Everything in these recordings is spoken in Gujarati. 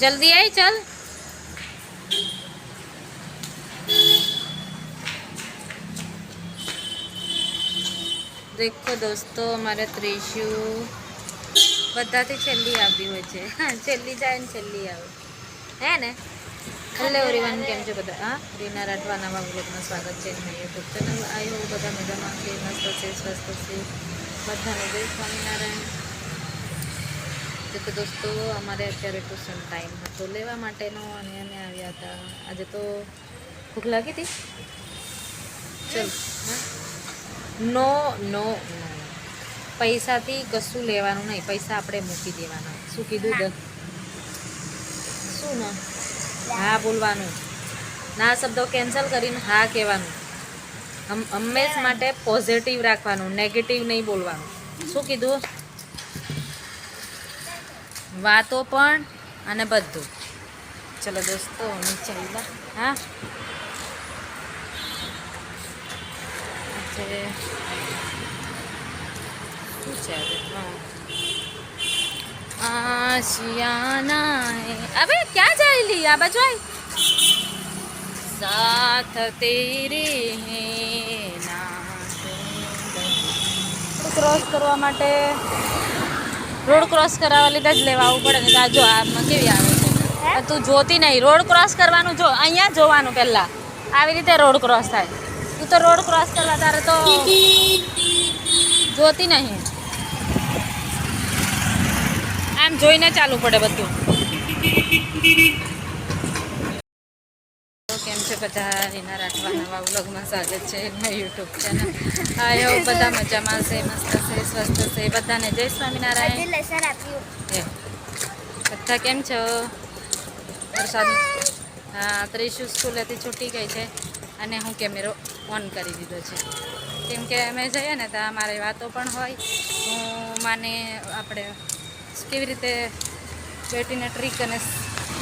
જલ્દી આવી ચાલ. દેખો દોસ્તો, અમારે ત્રીસુ બધાથી છેલ્લી આવતી હોય છે. હા, છેલ્લી જાય ને છેલ્લી આવે. હે ને? હેલો એવરીવન કેમ છો બધા? હા? રીના રાઠવાના નવા બ્લોગમાં સ્વાગત છે મેં. યુટ્યુબ ચેનલ આવ્યો બધા મજામાં. છે મસ્ત છે, સ્વસ્થ છે. બધાને જય સ્વામિનારાયણ. જે તો દોસ્તો અમારે અત્યારે ટ્યુશન ટાઈમ હતો. લેવા માટેનો અને અમે આવ્યા હતા. આજે તો ભૂખ લાગી હતી? ચલ નો નો નો. પૈસાથી કશું લેવાનું નહીં. પૈસા આપણે મૂકી દેવાના. શું કીધું શું ના? હા બોલવાનું. ના શબ્દો કેન્સલ કરીને હા કહેવાનું. હંમેશ માટે પોઝિટિવ રાખવાનું. નેગેટિવ નહીં બોલવાનું. શું કીધું? વાતો પણ અને બધું. ચલો દોસ્તો નીચે આવ્યા હા? આશિયાના અબે, ક્યાં જાયલી? આ બાજુ સાથ તેરે ક્રોસ કરવા માટે રોડ ક્રોસ કરાવવા લીધા જ લેવા આવવું પડે ને આ જો આમાં કેવી આવે. છે તું જોતી નહીં. રોડ ક્રોસ કરવાનું જો અહીંયા જોવાનું પહેલાં. આવી રીતે રોડ ક્રોસ થાય. તું તો રોડ ક્રોસ કરવા તારે તો જોતી નહીં. આમ જોઈને ચાલવું પડે બધું. છે બધા રીના રાઠવા નવા વ્લોગમાં સ્વાગત છે એમના યુટ્યુબ ચેનલ. હા એવું બધા મજામાં છે મસ્ત છે સ્વસ્થ છે બધાને જય સ્વામિનારાયણ. બધા કેમ છો? વરસાદ? હા ત્રીસુ સ્કૂલેથી છૂટી ગઈ છે અને હું કેમેરો ઓન કરી દીધો છે. કેમ કે અમે જઈએ ને તો મારી વાતો પણ હોય. હું માને આપણે કેવી રીતે બેટીને ટ્રીક અને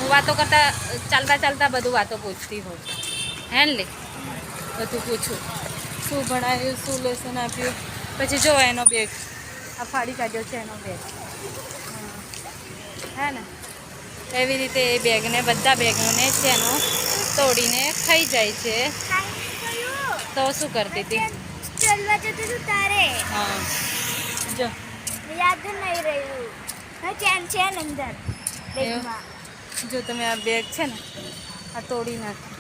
હું વાતો કરતાં ચાલતા ચાલતા બધું વાતો પૂછતી હોઉં છું. હે ને લે? બધું પૂછું. શું ભણાવ્યું શું લેસન આપ્યું? પછી જો એનો બેગ આ ફાડી કાઢ્યો છે એનો બેગ હે. ને? એવી રીતે એ બેગને બધા બેગને છે એનો તોડીને ખાઈ જાય છે. તો શું કરતી હતી? ચાલવા જતું તારે. હા. જો. યાદ નહીં રહ્યું. ચેન છે ને અંદર બેગમાં. જો તમે આ બેગ છે ને આ તોડી નાખી.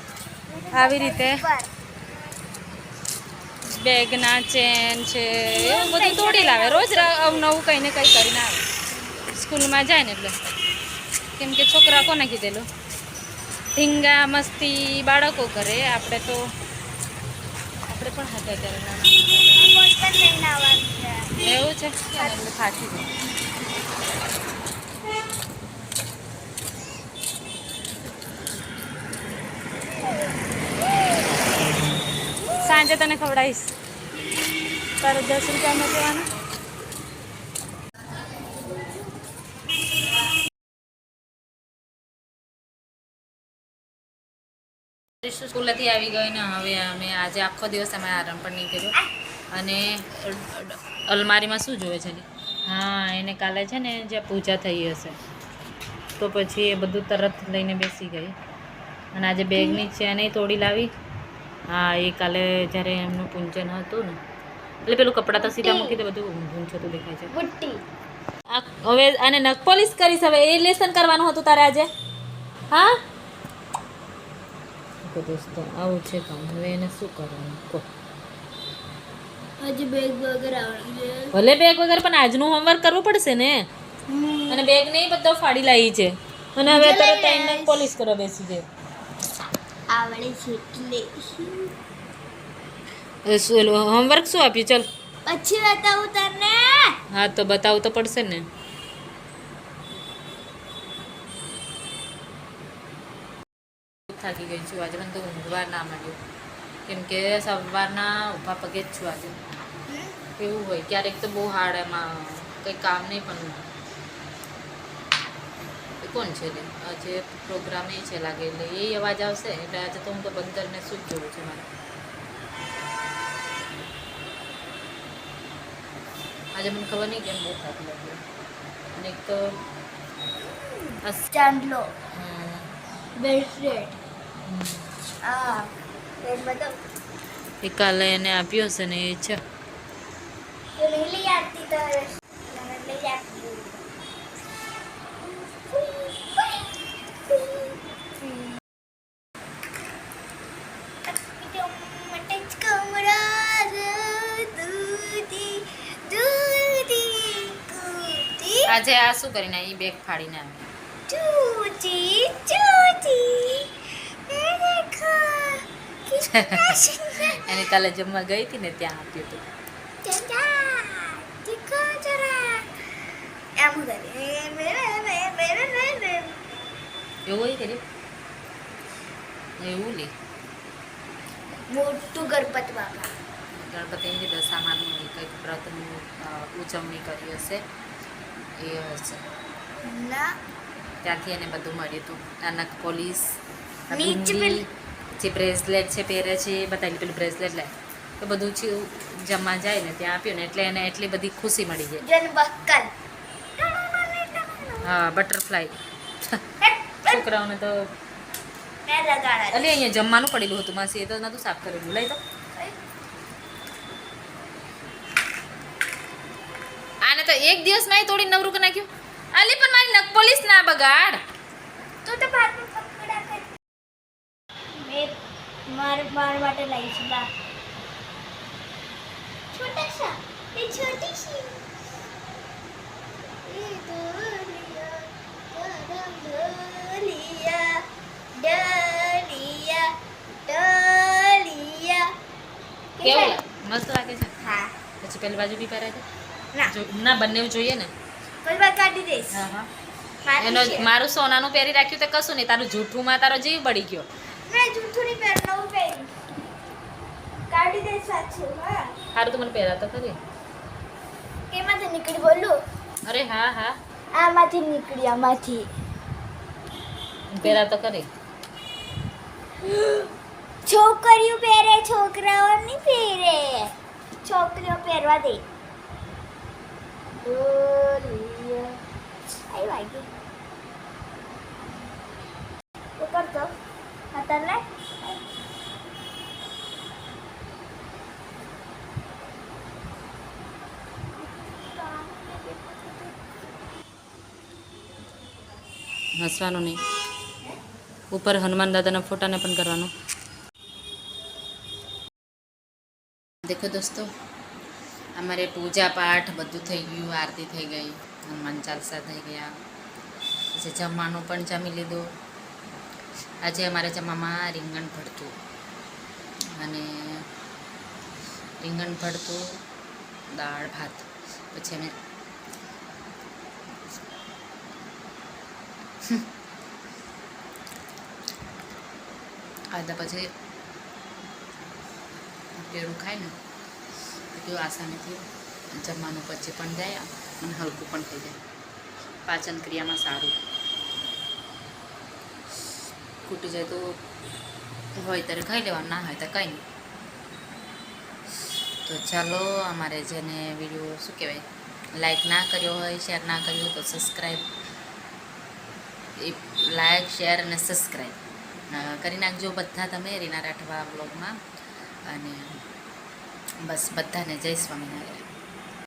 આવી રીતે. બેગના ચેન છે એવું બધું તોડી લાવે. રોજ નવું કંઈ ને કંઈ કરીને આવે. સ્કૂલમાં જાય ને એટલે. કેમ કે છોકરા કોને કીધેલું? ઢીંગા મસ્તી બાળકો કરે. આપણે તો આપણે પણ હતા ત્યારે એવું છે? થાકી સાંજે તને ખવડાવીશ. તારે દસ રૂપિયા દેવાના સ્કૂલેથી આવી ગઈ ને હવે અમે આજે આખો દિવસ અમે આરામ પણ નહીં કર્યો. અને અલમારીમાં શું જોવે છે? હા, એને કાલે છે ને જે પૂજા થઈ હશે. તો પછી એ બધું તરત લઈને બેસી ગઈ. અને આજે બેગની છે એને તોડી લાવી. હા એ કાલે જ્યારે એમનું પૂંજન હતું ને એટલે પેલું કપડાં તો સીધા મૂકી દે બધું ઊંધું દેખાય છે. બુટ્ટી. હવે આને નખ પોલિશ કરીશ હવે એ લેસન કરવાનું હતું તારે આજે? હા? દોસ્તો આવું છે કામ. હવે એને શું કરવાનું? કહો. હજી બેગ વગર આવવાનું ભલે બેગ વગર પણ આજનું હોમવર્ક કરવું પડશે ને. અને બેગ નહીં બધો ફાડી લાવી છે. અને હવે તારે ટાઈમ પોલિશ કરવા બેસી જાય. આવડે છે એટલે શું હોમવર્ક શું આપ્યું? ચાલ. પછી બતાવું તને. હા તો બતાવું તો પડશે ને. થાકી ગઈ છું આજે મને તો ઊંઘવા ના મળ્યું કેમ કે સવારના ઊભા પગે જ છું આજે. કેવું હોય ક્યારેક તો બહુ હાર્ડ એમાં કંઈ કામ નહીં પણ કોણ છે ને? આજે પ્રોગ્રામ એ છે લાગે એટલે એ અવાજ આવશે એટલે આજે તો હું તો બંદરને શું જ જોઉં છું મારે. આજે મને ખબર નહીં કેમ બહુ થાક લાગ્યો. અને એક તો ચાંદલો. આ એ કાલે એને આપ્યો હશે ને એ છે. લઈ આવતી તો લઈ આપતી. આજે આ શું કરીને એ બેગ ફાડીને આવી? એની કાલે જમવા ગઈ હતી ને ત્યાં આપ્યું હતું. એવું કર્યું એવું લે મોટું ગણપત બાપા. ગણપતિની દશામાં કંઈક વ્રતની ઉજવણી કરી હશે. એ હશે ત્યાંથી એને બધું મળ્યું હતું. નાનક પોલીસ જે બ્રેસલેટ છે પહેરે છે એ બતાવી પેલું બ્રેસલેટ લે. તો બધું છે જમવા જાય ને ત્યાં આપ્યું ને એટલે એને એટલી બધી ખુશી મળી જાય હા બટરફ્લાય. છોકરાઓને તો અલી અહીંયા જમવાનું પડેલું હતું માસી એ તો નતું સાફ કરેલું. લઈ તો આને તો એક દિવસમાં તોડી નવરું નાખ્યું? આલે પણ મારી નખ પોલીસ ના બગાડ. તો તો બાર પકડા કર. મે માર માર માટે લઈ છે બા. છોટા સા એ છોટી સી. એ દોલિયા કરમ દોલિયા દોલિયા દોલિયા. કેવું? મસ્ત લાગે છે? હા. પછી પેલી બાજુ બી પહેરે છે ના. બંને જોઈએ ને. કાઢી દઈશ. હા હા. એનો મારું સોનાનું પહેરી રાખ્યું તો કશું નહીં. તારું જૂઠુંમાં તારો જીવ બળી ગયો. મેં જૂઠું નહીં પહેરવાનું પહેરી. કાઢી દઈશ સાચું હા. સારું તો મને પહેરાતો ખરી. કેમાંથી નીકળી બોલું. અરે હા હા. આમાંથી નીકળી આમાંથી. પહેરાતો ખરી. છોકરીઓ પહેરે છોકરાઓ નહીં પહેરે. છોકરીઓ પહેરવા દે. આઈ વાગી તો કરતો અત્યારે હસવાનું નહીં ઉપર હનુમાન દાદાના ફોટાને પણ કરવાનું દેખો દોસ્તો અમારે પૂજા પાઠ બધું થઈ ગયું, આરતી થઈ ગઈ, હનુમાન ચાલસા થઈ ગયા. પછી જમવાનું પણ જમી લીધું. આજે અમારે જમવામાં રીંગણ ભરતું. અને રીંગણ ભરતું, દાળ, ભાત. પછી અમે આદા પછી પેરું ખાય ને એટલું આસાનીથી જમવાનું પછી પણ જાય અને હલકું પણ થઈ જાય પાચન ક્રિયામાં સારું. ખૂટી જાય તો હોય ત્યારે ખાઈ લેવાનું, ના હોય તો કંઈ નહીં. તો ચાલો અમારે જેને વીડિયો શું કહેવાય લાઈક ના કર્યો હોય શેર ના કર્યો હોય તો સબસ્ક્રાઈબ એ લાઈક શેર અને સબસ્ક્રાઈબ કરી નાખજો બધા તમે, રીના રાઠવા બ્લોગમાં અને બસ બધાને જય સ્વામિનારાયણ.